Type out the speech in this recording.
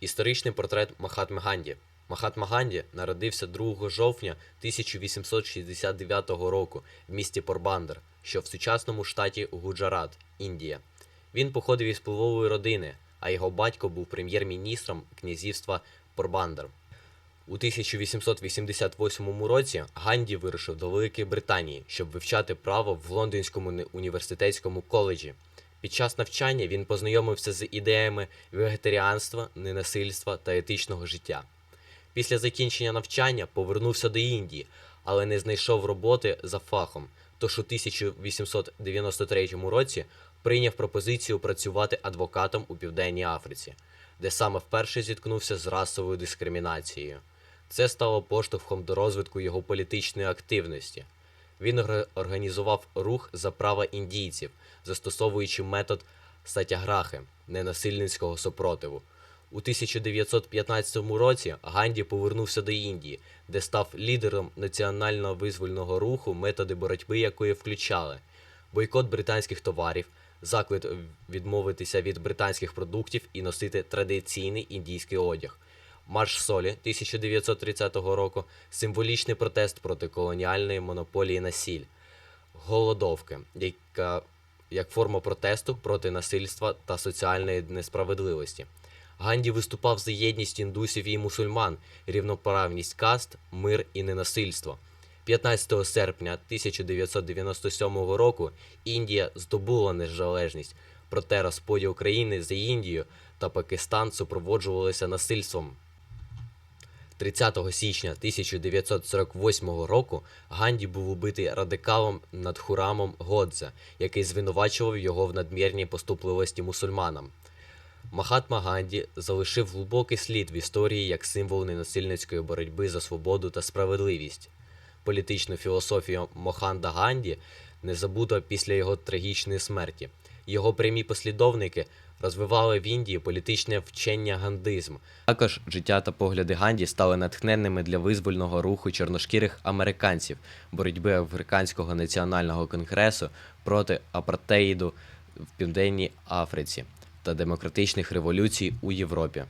Історичний портрет Махатми Ганді. Махатма Ганді народився 2 жовтня 1869 року в місті Порбандер, що в сучасному штаті Гуджарат, Індія. Він походив із впливової родини, а його батько був прем'єр-міністром князівства Порбандер. У 1888 році Ганді вирушив до Великої Британії, щоб вивчати право в Лондонському університетському коледжі. Під час навчання він познайомився з ідеями вегетаріанства, ненасильства та етичного життя. Після закінчення навчання повернувся до Індії, але не знайшов роботи за фахом. Тож у 1893 році прийняв пропозицію працювати адвокатом у Південній Африці, де саме вперше зіткнувся з расовою дискримінацією. Це стало поштовхом до розвитку його політичної активності. Він організував рух за права індійців, застосовуючи метод сатяграхи ненасильницького супротиву. У 1915 році Ганді повернувся до Індії, де став лідером національного визвольного руху, методи боротьби якої включали бойкот британських товарів, заклик відмовитися від британських продуктів і носити традиційний індійський одяг. Марш солі 1930 року символічний протест проти колоніальної монополії на сіль, голодовки, яка як форма протесту проти насильства та соціальної несправедливості. Ганді виступав за єдність індусів і мусульман, рівноправність каст, мир і ненасильство. 15 серпня 1997 року Індія здобула незалежність, проте розподіл країни за Індію та Пакистан супроводжувалися насильством. 30 січня 1948 року Ганді був убитий радикалом Надхурамом Годзе, який звинувачував його в надмірній поступливості мусульманам. Махатма Ганді залишив глибокий слід в історії як символ ненасильницької боротьби за свободу та справедливість. Політичну філософію Моханда Ганді не забуто після його трагічної смерті. Його прямі послідовники розвивали в Індії політичне вчення гандизм. Також життя та погляди Ганді стали натхненними для визвольного руху чорношкірих американців, боротьби Африканського національного конгресу проти апартеїду в Південній Африці та демократичних революцій у Європі.